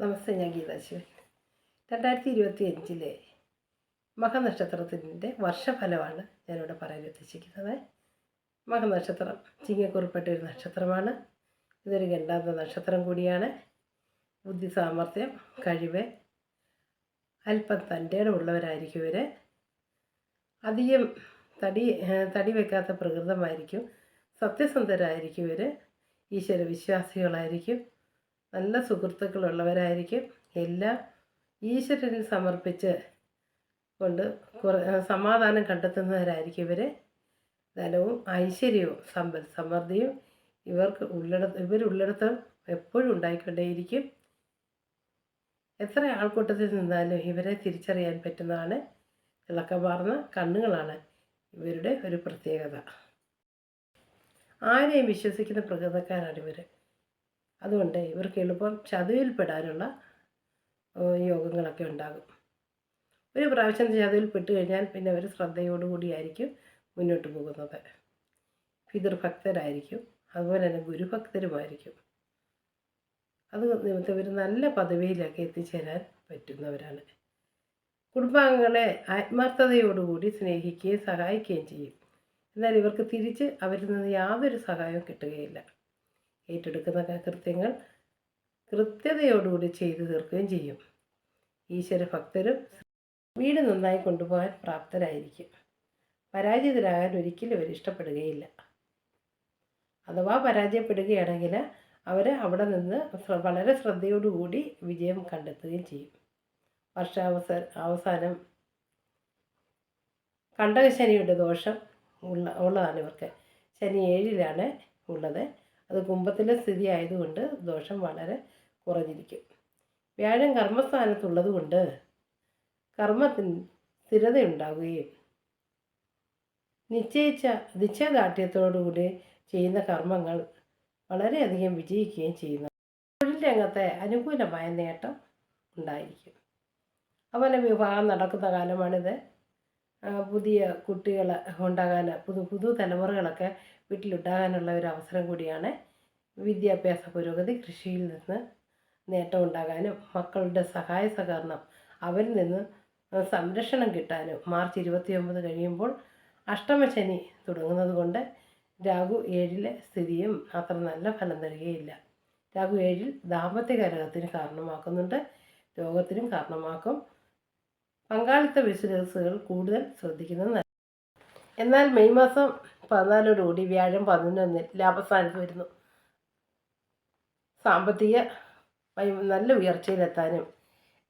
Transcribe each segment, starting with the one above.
നമസ്തേ ഞാൻ ഗീതാശിവൻ രണ്ടായിരത്തി ഇരുപത്തി അഞ്ചിലെ മകനക്ഷത്രത്തിന്റെ വർഷഫലമാണ് ഞാനിവിടെ പറയാൻ ഉദ്ദേശിക്കുന്നത്. മഹനക്ഷത്രം ചിങ്ങക്കുറിപ്പെട്ട ഒരു നക്ഷത്രമാണ്. ഇതൊരു ഗണ്ടാന്ത നക്ഷത്രം കൂടിയാണ്. ബുദ്ധി സാമർഥ്യം കഴിവ് അല്പം തന്റെ ഉള്ളവരായിരിക്കും ഇവർ അധികം തടി തടി വെക്കാത്ത പ്രകൃതമായിരിക്കും. സത്യസന്ധരായിരിക്കും ഇവർ ഈശ്വര വിശ്വാസികളായിരിക്കും നല്ല സുഹൃത്തുക്കളുള്ളവരായിരിക്കും. എല്ലാം ഈശ്വരനിൽ സമർപ്പിച്ച് കൊണ്ട് സമാധാനം കണ്ടെത്തുന്നവരായിരിക്കും ഇവർ ധനവും ഐശ്വര്യവും സമ്പൽ സമൃദ്ധിയും ഇവർക്ക് ഉള്ളിടത്ത് ഇവരുള്ളിടത്ത് എപ്പോഴും ഉണ്ടായിക്കൊണ്ടേയിരിക്കും. എത്ര ആൾക്കൂട്ടത്തിൽ നിന്നാലും ഇവരെ തിരിച്ചറിയാൻ പറ്റുന്നതാണ് തിളക്കമാർന്ന കണ്ണുകളാണ് ഇവരുടെ ഒരു പ്രത്യേകത. ആരെയും വിശ്വസിക്കുന്ന പ്രകൃതക്കാരാണ് ഇവർ അതുകൊണ്ട് ഇവർക്ക് എളുപ്പം ചതുവിൽപ്പെടാനുള്ള യോഗങ്ങളൊക്കെ ഉണ്ടാകും. ഒരു പ്രാവശ്യം ചതുവിൽപ്പെട്ട് കഴിഞ്ഞാൽ പിന്നെ അവർ ശ്രദ്ധയോടുകൂടിയായിരിക്കും മുന്നോട്ട് പോകുന്നത്. പിതൃഭക്തരായിരിക്കും അതുപോലെ തന്നെ ഗുരുഭക്തരുമായിരിക്കും. അത് നിമിത്തം ഇവർ നല്ല പദവിയിലൊക്കെ എത്തിച്ചേരാൻ പറ്റുന്നവരാണ്. കുടുംബാംഗങ്ങളെ ആത്മാർത്ഥതയോടുകൂടി സ്നേഹിക്കുകയും സഹായിക്കുകയും ചെയ്യും. എന്നാൽ ഇവർക്ക് തിരിച്ച് അവരിൽ നിന്ന് യാതൊരു സഹായവും കിട്ടുകയില്ല. ഏറ്റെടുക്കുന്ന കൃത്യങ്ങൾ കൃത്യതയോടുകൂടി ചെയ്തു തീർക്കുകയും ചെയ്യും. ഈശ്വര ഭക്തരും വീട് നന്നായി കൊണ്ടുപോകാൻ പ്രാപ്തരായിരിക്കും. പരാജിതരാകാൻ ഒരിക്കലും അവർ ഇഷ്ടപ്പെടുകയില്ല. അഥവാ പരാജയപ്പെടുകയാണെങ്കിൽ അവർ അവിടെ നിന്ന് വളരെ ശ്രദ്ധയോടുകൂടി വിജയം കണ്ടെത്തുകയും ചെയ്യും. വർഷാവസ അവസാനം കണ്ടകശനിയുടെ ദോഷം ഉള്ള ഉള്ളതാണ് ഇവർക്ക്. ശനി ഏഴിലാണ് ഉള്ളത്. അത് കുംഭത്തിലെ സ്ഥിതി ആയതുകൊണ്ട് ദോഷം വളരെ കുറഞ്ഞിരിക്കും. വ്യാഴം കർമ്മസ്ഥാനത്തുള്ളത് കൊണ്ട് കർമ്മത്തിന് സ്ഥിരതയുണ്ടാവുകയും നിശ്ചയിച്ച നിശ്ചയദാർഢ്യത്തോടുകൂടി ചെയ്യുന്ന കർമ്മങ്ങൾ വളരെയധികം വിജയിക്കുകയും ചെയ്യുന്നു. തൊഴിൽ രംഗത്തെ അനുകൂലമായ നേട്ടം ഉണ്ടായിരിക്കും. അതുപോലെ വിവാഹം നടക്കുന്ന കാലമാണിത്. പുതിയ കുട്ടികൾ ഉണ്ടാകാൻ പുതു പുതു തലമുറകളൊക്കെ വീട്ടിലുണ്ടാകാനുള്ള ഒരു അവസരം കൂടിയാണ് വിദ്യാഭ്യാസ പുരോഗതി കൃഷിയിൽ നിന്ന് നേട്ടമുണ്ടാകാനും മക്കളുടെ സഹായ സഹകരണം അവരിൽ നിന്ന് സംരക്ഷണം കിട്ടാനും മാർച്ച് ഇരുപത്തി ഒമ്പത് കഴിയുമ്പോൾ അഷ്ടമശനി തുടങ്ങുന്നത് കൊണ്ട് രാഹു ഏഴിലെ സ്ഥിതിയും അത്ര നല്ല ഫലം തരികയില്ല. രാഹു ഏഴിൽ ദാമ്പത്യ കലഹത്തിന് കാരണമാക്കുന്നുണ്ട്. രോഗത്തിനും കാരണമാക്കും. പങ്കാളിത്ത ബിസിനസ്സുകൾ കൂടുതൽ ശ്രദ്ധിക്കുന്നത് എന്നാൽ മെയ് മാസം പതിനാലോടുകൂടി വ്യാഴം പതിനൊന്നിൽ ലാഭസ്ഥാനത്ത് വരുന്നു. സാമ്പത്തിക നല്ല ഉയർച്ചയിലെത്താനും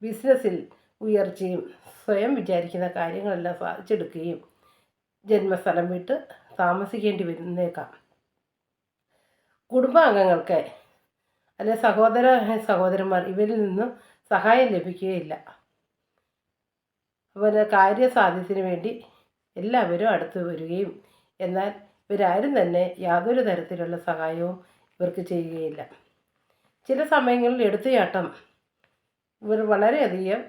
ബിസിനസ്സിൽ ഉയർച്ചയും സ്വയം വിചാരിക്കുന്ന കാര്യങ്ങളെല്ലാം സാധിച്ചെടുക്കുകയും ജന്മസ്ഥലം വിട്ട് താമസിക്കേണ്ടി വരുന്നേക്കാം. കുടുംബാംഗങ്ങൾക്ക് അല്ലെ സഹോദര സഹോദരന്മാർ ഇവരിൽ നിന്നും സഹായം ലഭിക്കുകയില്ല. അതുപോലെ കാര്യസാധ്യത്തിന് വേണ്ടി എല്ലാവരും അടുത്ത് വരികയും എന്നാൽ ഇവരാരും തന്നെ യാതൊരു തരത്തിലുള്ള സഹായവും ഇവർക്ക് ചെയ്യുകയില്ല. ചില സമയങ്ങളിൽ എടുത്തുചാട്ടം ഇവർ വളരെയധികം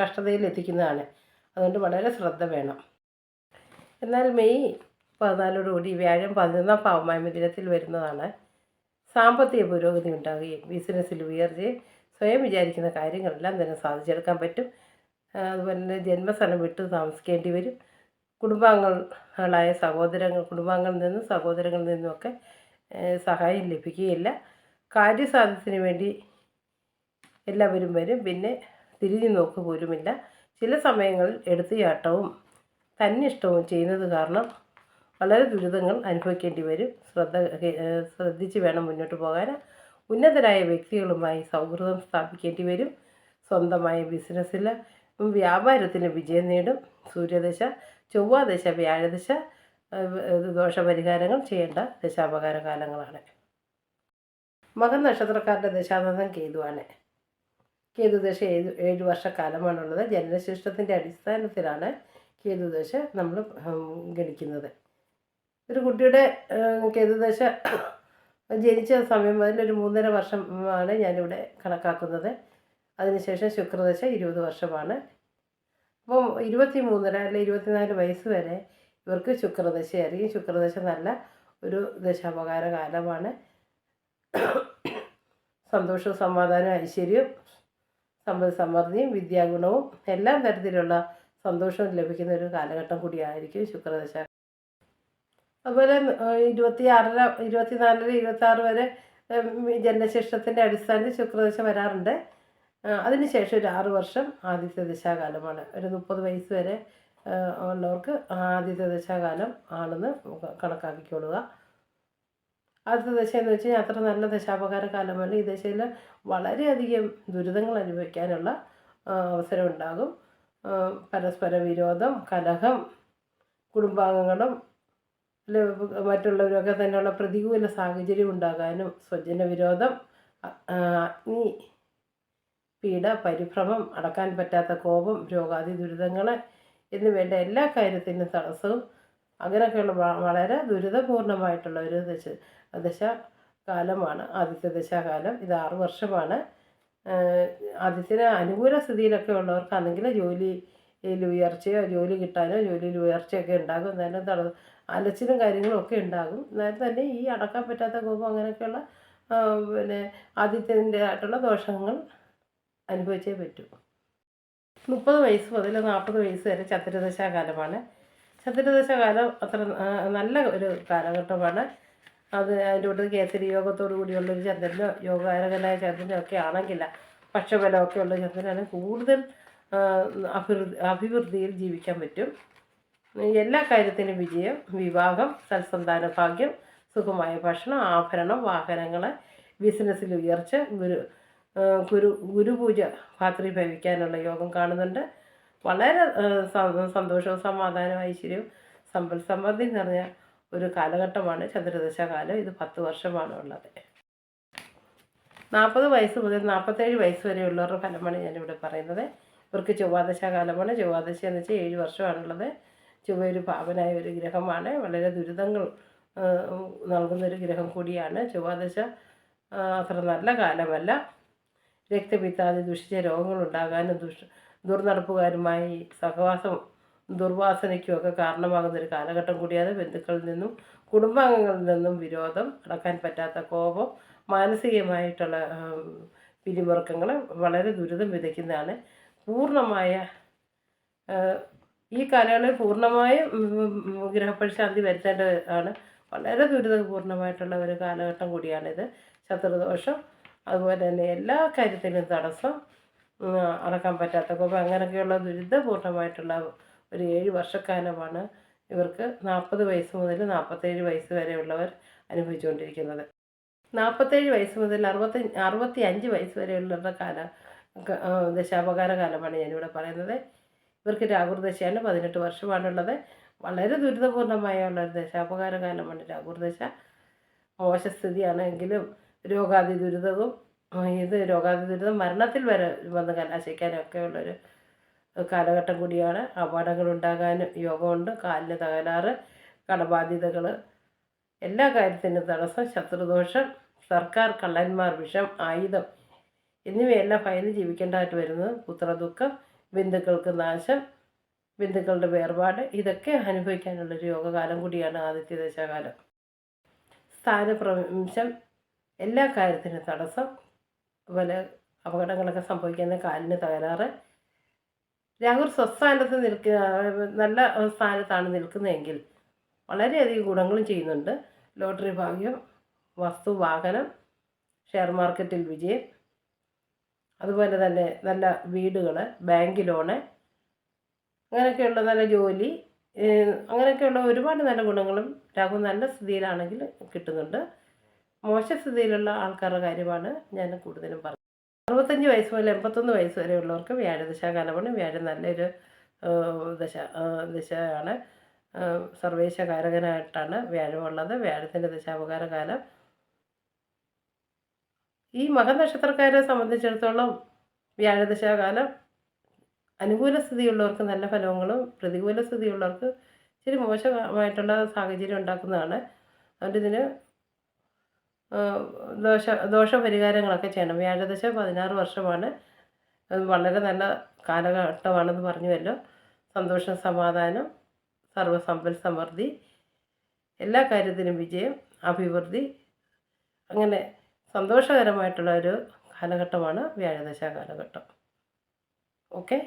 കഷ്ടതയിൽ എത്തിക്കുന്നതാണ്. അതുകൊണ്ട് വളരെ ശ്രദ്ധ വേണം. എന്നാൽ മെയ് പതിനാലോടുകൂടി വ്യാഴം പതിനൊന്നാം പാവമായ്മ ദിനത്തിൽ വരുന്നതാണ്. സാമ്പത്തിക പുരോഗതി ഉണ്ടാവുകയും ബിസിനസ്സിൽ ഉയർച്ചയും സ്വയം വിചാരിക്കുന്ന കാര്യങ്ങളെല്ലാം തന്നെ സാധിച്ചെടുക്കാൻ പറ്റും. അതുപോലെ തന്നെ ജന്മസ്ഥലം വിട്ട് താമസിക്കേണ്ടി വരും. കുടുംബാംഗങ്ങളായ സഹോദരങ്ങൾ കുടുംബാംഗങ്ങളിൽ നിന്നും സഹോദരങ്ങളിൽ നിന്നുമൊക്കെ സഹായം ലഭിക്കുകയില്ല. കാര്യസാധ്യത്തിന് വേണ്ടി എല്ലാവരും വരും. പിന്നെ തിരിഞ്ഞു നോക്ക് പോലുമില്ല. ചില സമയങ്ങളിൽ എടുത്തുചാട്ടവും തന്നിഷ്ടവും ചെയ്യുന്നത് കാരണം വളരെ ദുരിതങ്ങൾ അനുഭവിക്കേണ്ടി വരും. ശ്രദ്ധ ശ്രദ്ധിച്ച് വേണം മുന്നോട്ട് പോകാൻ. ഉന്നതരായ വ്യക്തികളുമായി സൗഹൃദം സ്ഥാപിക്കേണ്ടി വരും. സ്വന്തമായ ബിസിനസ്സിൽ വ്യാപാരത്തിന് വിജയം നേടും. സൂര്യദശ ചൊവ്വാദശ വ്യാഴദശ ദോഷ ദോഷപരിഹാരങ്ങൾ ചെയ്യേണ്ട ദശാപകാര കാലങ്ങളാണ്. മകൻ നക്ഷത്രക്കാരുടെ ദശാനന്ദം കേതുവാണ്. കേതുദശ ഏഴ് ഏഴ് വർഷക്കാലമാണുള്ളത്. ജനനശിഷ്ടത്തിന്റെ അടിസ്ഥാനത്തിലാണ് കേതുദശ നമ്മൾ ഗണിക്കുന്നത്. ഒരു കുട്ടിയുടെ കേതുദശ ജനിച്ച സമയം ഒരു മൂന്നര വർഷമാണ് ഞാനിവിടെ കണക്കാക്കുന്നത്. അതിനുശേഷം ശുക്രദശ ഇരുപത് വർഷമാണ്. അപ്പം ഇരുപത്തി മൂന്നര അല്ലെ ഇരുപത്തിനാല് വയസ്സ് വരെ ഇവർക്ക് ശുക്രദശയായിരിക്കും. ശുക്രദശ നല്ല ഒരു ദശാപകാര കാലമാണ്. സന്തോഷവും സമാധാനവും ഐശ്വര്യവും സമ്പദ് സമൃദ്ധിയും വിദ്യാഗുണവും എല്ലാ തരത്തിലുള്ള സന്തോഷവും ലഭിക്കുന്ന ഒരു കാലഘട്ടം കൂടിയായിരിക്കും ശുക്രദശ. അതുപോലെ ഇരുപത്തി ആറര ഇരുപത്തിനാലര ഇരുപത്തി ആറ് വരെ ജനശിഷ്ടത്തിന്റെ അടിസ്ഥാനത്തിൽ ശുക്രദശ വരാറുണ്ട്. അതിനുശേഷം ഒരു ആറു വർഷം ആദ്യത്തെ ദശാകാലമാണ്. ഒരു മുപ്പത് വയസ്സ് വരെ ഉള്ളവർക്ക് ആദ്യത്തെ ദശാകാലം ആണെന്ന് കണക്കാക്കിക്കൊള്ളുക. ആദ്യത്തെ ദശ എന്ന് വെച്ച് കഴിഞ്ഞാൽ അത്ര നല്ല ദശാപകാര കാലമല്ല. ഈ ദശയിൽ വളരെയധികം ദുരിതങ്ങൾ അനുഭവിക്കാനുള്ള അവസരം ഉണ്ടാകും പരസ്പര വിരോധം കലഹം കുടുംബാംഗങ്ങളും മറ്റുള്ളവരൊക്കെ തന്നെയുള്ള പ്രതികൂല സാഹചര്യം ഉണ്ടാകാനും സ്വജന വിരോധം അഗ്നി പീഡ പരിഭ്രമം അടക്കാൻ പറ്റാത്ത കോപം രോഗാദി ദുരിതങ്ങൾ എന്നുവേണ്ട എല്ലാ കാര്യത്തിനും തടസ്സവും അങ്ങനെയൊക്കെയുള്ള വളരെ ദുരിതപൂർണമായിട്ടുള്ള ഒരു ദശ ദശ കാലമാണ് ആദ്യത്തെ ദശാകാലം. ഇത് ആറു വർഷമാണ്. ആദ്യത്തിന് അനുകൂല സ്ഥിതിയിലൊക്കെ ഉള്ളവർക്കാണെങ്കിൽ ജോലിയിൽ ഉയർച്ചയോ ജോലി കിട്ടാനോ ജോലിയിൽ ഉയർച്ചയൊക്കെ ഉണ്ടാകും. എന്നാലും തട അലച്ചിലും കാര്യങ്ങളും ഒക്കെ ഉണ്ടാകും. എന്നാലും തന്നെ ഈ അടക്കാൻ പറ്റാത്ത കോപം അങ്ങനെയൊക്കെയുള്ള പിന്നെ ആദ്യത്തിന്റെ ആയിട്ടുള്ള ദോഷങ്ങൾ അനുഭവിച്ചേ പറ്റൂ. മുപ്പത് വയസ്സ് മുതൽ നാൽപ്പത് വയസ്സ് വരെ ചതുരദശാകാലമാണ്. ചതുരദശാകാലം അത്ര നല്ല ഒരു കാലഘട്ടമാണ്. അത് അതിന്റെ കൂടെ കേസരി യോഗത്തോടു കൂടിയുള്ളൊരു ചന്ദ്രനോ യോഗകാരകനായ ചന്ദ്രനോ ഒക്കെ ആണെങ്കില്ല പക്ഷബലമൊക്കെ ഉള്ള ചന്ദ്രനാണ് കൂടുതൽ അഭിവൃദ്ധി അഭിവൃദ്ധിയിൽ ജീവിക്കാൻ പറ്റും. എല്ലാ കാര്യത്തിനും വിജയം വിവാഹം സൽസന്താന ഭാഗ്യം സുഖമായ ഭക്ഷണം ആഭരണം വാഹനങ്ങൾ ബിസിനസ്സിൽ ഉയർച്ച ഗുരു ഗുരു ഗുരുപൂജ ഭവിക്കാനുള്ള യോഗം കാണുന്നുണ്ട്. വളരെ സന്തോഷവും സമാധാനവും ഐശ്വര്യവും സമ്പൽ സമൃദ്ധി നിറഞ്ഞ ഒരു കാലഘട്ടമാണ് ചന്ദ്രദശ കാലം ഇത് പത്ത് വർഷമാണ് ഉള്ളത്. നാൽപ്പത് വയസ്സ് മുതൽ നാൽപ്പത്തേഴ് വയസ്സ് വരെയുള്ളവരുടെ ഫലമാണ് ഞാനിവിടെ പറയുന്നത്. ഇവർക്ക് ചൊവ്വാദശ കാലമാണ് ചൊവ്വാദശ എന്ന് വെച്ചാൽ ഏഴ് വർഷമാണുള്ളത്. ചൊവ്വ ഒരു പാവനായ ഒരു ഗ്രഹമാണ്. വളരെ ദുരിതങ്ങൾ നൽകുന്നൊരു ഗ്രഹം കൂടിയാണ്. ചൊവ്വാദശ അത്ര നല്ല കാലമല്ല. രക്തപിത്താതി ദുഷിച്ച രോഗങ്ങളുണ്ടാകാനും ദുഷ് ദുർനടപ്പുകാരുമായി സഹവാസം ദുർവാസനയ്ക്കും ഒക്കെ കാരണമാകുന്ന ഒരു കാലഘട്ടം കൂടിയാണ് ബന്ധുക്കളിൽ നിന്നും കുടുംബാംഗങ്ങളിൽ നിന്നും വിരോധം അടക്കാൻ പറ്റാത്ത കോപം മാനസികമായിട്ടുള്ള പിരിമുറുക്കങ്ങൾ വളരെ ദുരിതം വിതയ്ക്കുന്നതാണ്. പൂർണമായ ഈ കാലയളവിൽ പൂർണമായും ഗ്രഹപരിശാന്തി വരുത്തേണ്ടതാണ് വളരെ ദുരിതപൂർണമായിട്ടുള്ള ഒരു കാലഘട്ടം കൂടിയാണിത്. ശത്രുദോഷം അതുപോലെ തന്നെ എല്ലാ കാര്യത്തിലും തടസ്സം അടക്കാൻ പറ്റാത്ത കുപ്പം അങ്ങനെയൊക്കെയുള്ള ദുരിതപൂർണമായിട്ടുള്ള ഒരു ഏഴ് വർഷക്കാലമാണ് ഇവർക്ക് നാൽപ്പത് വയസ്സ് മുതൽ നാൽപ്പത്തേഴ് വയസ്സ് വരെയുള്ളവർ അനുഭവിച്ചുകൊണ്ടിരിക്കുന്നത്. നാൽപ്പത്തേഴ് വയസ്സ് മുതൽ അറുപത്തി അറുപത്തി അഞ്ച് വയസ്സ് വരെയുള്ളവരുടെ കാല ദശാപകാര കാലമാണ് ഞാനിവിടെ പറയുന്നത്. ഇവർക്ക് രാഹുർദശയാണ് പതിനെട്ട് വർഷമാണുള്ളത്. വളരെ ദുരിതപൂർണമായ ഒരു ദശാപകാര കാലമാണ് രാഹുർദശ മോശസ്ഥിതിയാണെങ്കിലും രോഗാതി ദുരിതവും ഇത് രോഗാതി ദുരിതം മരണത്തിൽ വരെ വന്ന് കലാശിക്കാനൊക്കെ ഉള്ളൊരു കാലഘട്ടം കൂടിയാണ്. അപകടങ്ങൾ ഉണ്ടാകാനും യോഗമുണ്ട് കാലിന് തകരാറ് കടബാധ്യതകൾ എല്ലാ കാര്യത്തിനും തടസ്സം ശത്രുദോഷം സർക്കാർ കള്ളന്മാർ വിഷം ആയുധം എന്നിവയെല്ലാം ഭയന്ന് ജീവിക്കേണ്ടതായിട്ട് വരുന്നത് പുത്രദുഃഖം ബന്ധുക്കൾക്ക് നാശം ബന്ധുക്കളുടെ വേർപാട് ഇതൊക്കെ അനുഭവിക്കാനുള്ളൊരു യോഗകാലം കൂടിയാണ് ആദിത്യദേശകാലം സ്ഥാനപ്രവംശം എല്ലാ കാര്യത്തിനും തടസ്സം അതുപോലെ അപകടങ്ങളൊക്കെ സംഭവിക്കുന്ന കാലിന് തകരാറ്. രാഹുൽ സ്വസ്ഥാനത്ത് നിൽക്കുന്ന നല്ല സ്ഥാനത്താണ് നിൽക്കുന്നതെങ്കിൽ വളരെയധികം ഗുണങ്ങളും ചെയ്യുന്നുണ്ട്. ലോട്ടറി ഭാഗ്യം വസ്തു വാഹനം ഷെയർ മാർക്കറ്റിൽ വിജയം. അതുപോലെ തന്നെ നല്ല വീടുകൾ ബാങ്ക് ലോണ് അങ്ങനെയൊക്കെയുള്ള നല്ല ജോലി അങ്ങനെയൊക്കെയുള്ള ഒരുപാട് നല്ല ഗുണങ്ങളും രാഹു നല്ല സ്ഥിതിയിലാണെങ്കിൽ കിട്ടുന്നുണ്ട്. മോശ സ്ഥിതിയിലുള്ള ആൾക്കാരുടെ കാര്യമാണ് ഞാൻ കൂടുതലും പറഞ്ഞത്. അറുപത്തഞ്ച് വയസ്സ് മുതൽ എൺപത്തൊന്ന് വയസ്സ് വരെയുള്ളവർക്ക് വ്യാഴദശാകാലമാണ്. വ്യാഴം നല്ലൊരു ദശ ദശയാണ്. സർവേശകാരകനായിട്ടാണ് വ്യാഴമുള്ളത്. വ്യാഴത്തിന്റെ ദശാപകാര കാലം ഈ മകനക്ഷത്രക്കാരെ സംബന്ധിച്ചിടത്തോളം വ്യാഴദശാകാലം അനുകൂല സ്ഥിതിയുള്ളവർക്ക് നല്ല ഫലങ്ങളും പ്രതികൂല സ്ഥിതിയുള്ളവർക്ക് ഇച്ചിരി മോശമായിട്ടുള്ള സാഹചര്യം ഉണ്ടാക്കുന്നതാണ്. ആ, ദോഷ ദോഷപരിഹാരങ്ങളൊക്കെ ചെയ്യണം. വ്യാഴദശ പതിനാറ് വർഷമാണ്. വളരെ നല്ല കാലഘട്ടമാണെന്ന് പറഞ്ഞുവല്ലോ. സന്തോഷം സമാധാനം സർവസമ്പൽ സമൃദ്ധി എല്ലാ കാര്യത്തിനും വിജയം അഭിവൃദ്ധി. അങ്ങനെ സന്തോഷകരമായിട്ടുള്ള ഒരു കാലഘട്ടമാണ് വ്യാഴദശ കാലഘട്ടം. ഓക്കെ?